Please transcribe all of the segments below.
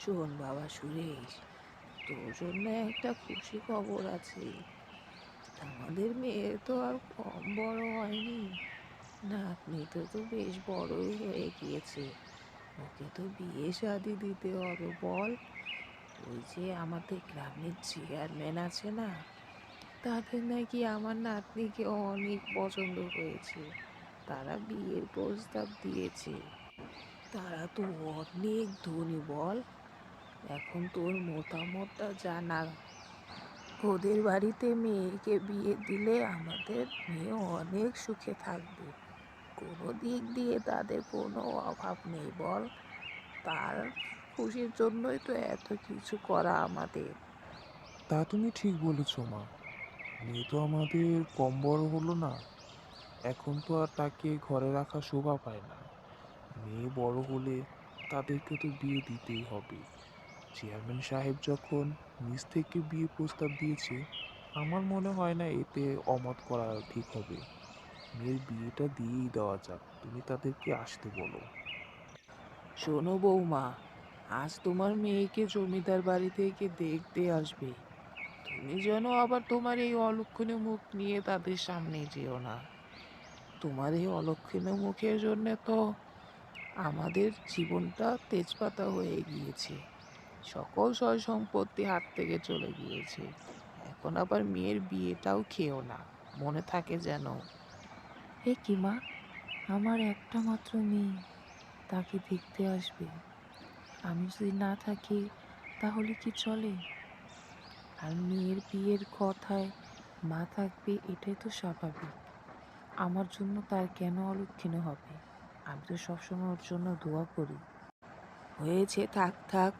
শোন বাবা সুরেশ, তোর জন্য একটা খুশি খবর আছে। আমাদের মেয়ে তো আর কম বড় হয়নি। নাতনি তো তো বেশ বড়ই হয়ে গিয়েছে। ওকে তো বিয়ে শাদি দিতে হবে, বল। ওই যে আমাদের গ্রামের চেয়ারম্যান আছে না তাদের নাকি আমার নাতনিকে অনেক পছন্দ হয়েছে। তারা বিয়ের প্রস্তাব দিয়েছে। তারা তো অনেক ধনী, বল। এখন তোর মতামতটা জানা। ওদের বাড়িতে মেয়েকে বিয়ে দিলে আমাদের মেয়ে অনেক সুখে থাকবে। কোনো দিক দিয়ে তাদের কোনো অভাব নেই বল। তার খুশির জন্যই তো এত কিছু করা আমাদের। তা তুমি ঠিক বলেছ, মা। মেয়ে তো আমাদের কম বড় হলো না। এখন তো আর তাকে ঘরে রাখা শোভা পায় না। মেয়ে বড় হলে তাদেরকে তো বিয়ে দিতেই হবে। চেয়ারম্যান সাহেব যখন নিজ থেকে বিয়ে প্রস্তাব দিয়েছে, আমার মনে হয় না এতে অমত করা ঠিক হবে। মেয়ের বিয়েটা দিয়েই দেওয়া যাক, তুমি তাদেরকে আসতে বলো। শোনো বৌমা, আজ তোমার মেয়েকে জমিদার বাড়ি থেকে দেখতে আসবে। তুমি যেন আবার তোমার এই অলক্ষণে মুখ নিয়ে তাদের সামনে যেও না। তোমার এই অলক্ষণে মুখের জন্য তো আমাদের জীবনটা তেজপাতা হয়ে গিয়েছে। সকল সয় সম্পত্তি হাত থেকে চলে গিয়েছে। এখন আবার মেয়ের বিয়েটাও খেও না। মনে থাকে যেন। এ কি মা? আমার একটা মাত্র মেয়ে। তাকে দেখতে আসবে। আমি যদি না থাকি, তাহলে কি চলে? আর মেয়ের বিয়ের কথায় মা থাকবে, এটাই তো স্বাভাবিক। আমার জন্য তার কেন অলক্ষীণ হবে? আমি তো সবসময় ওর জন্য দোয়া করি। হয়েছে, থাক থাক।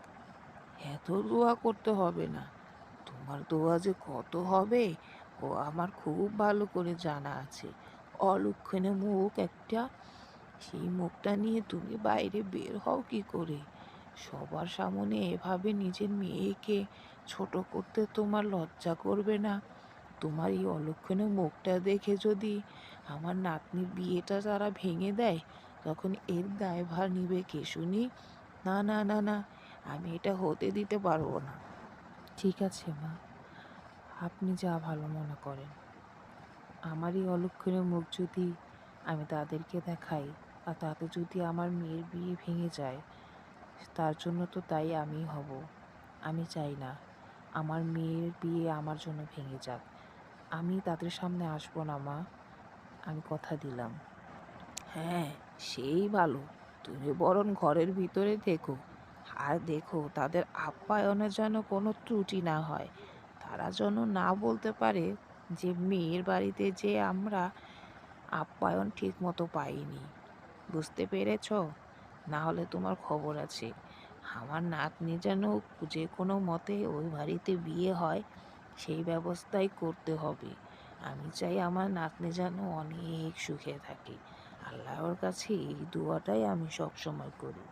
এত দোয়া করতে হবে না। তোমার দোয়া যে কত হবে, ও আমার খুব ভালো করে জানা আছে। অলক্ষণে মুখ একটা, সেই মুখটা নিয়ে তুমি বাইরে বের হও কি করে? সবার সামনে এভাবে নিজের মেয়েকে ছোট করতে তোমার লজ্জা করবে না। তোমার এই অলক্ষণে মুখটা দেখে যদি আমার নাতনির বিয়েটা তারা ভেঙে দেয়, তখন এর দায়ভার নিবে কে শুনি? না না না না আমি এটা হতে দিতে পারব না। ঠিক আছে মা। আপনি যা ভালো মনে করেন। আমারই এই অলক্ষণের মুখ যদি আমি তাদেরকে দেখাই আর তাতে যদি আমার মেয়ের বিয়ে ভেঙে যায় তার জন্য তো তাই আমি হব। আমি চাই না আমার মেয়ের বিয়ে আমার জন্য ভেঙে যাক। আমি তাদের সামনে আসব না মা। আমি কথা দিলাম। হ্যাঁ সেই ভালো। তুমি বরং ঘরের ভিতরে দেখো আর দেখো, তাদের আপ্যায়নে যেন কোনো ত্রুটি না হয়। তারা যেন না বলতে পারে যে, মেয়ের বাড়িতে যে আমরা আপ্যায়ন ঠিক মতো পাইনি। বুঝতে পেরেছ? না হলে তোমার খবর আছে। আমার নাতনি যেন যে কোনো মতে ওই বাড়িতে বিয়ে হয়, সেই ব্যবস্থাই করতে হবে। আমি চাই আমার নাতনি যেন অনেক সুখে থাকে। আল্লাহর কাছে এই দোয়াটাই আমি সবসময় করি।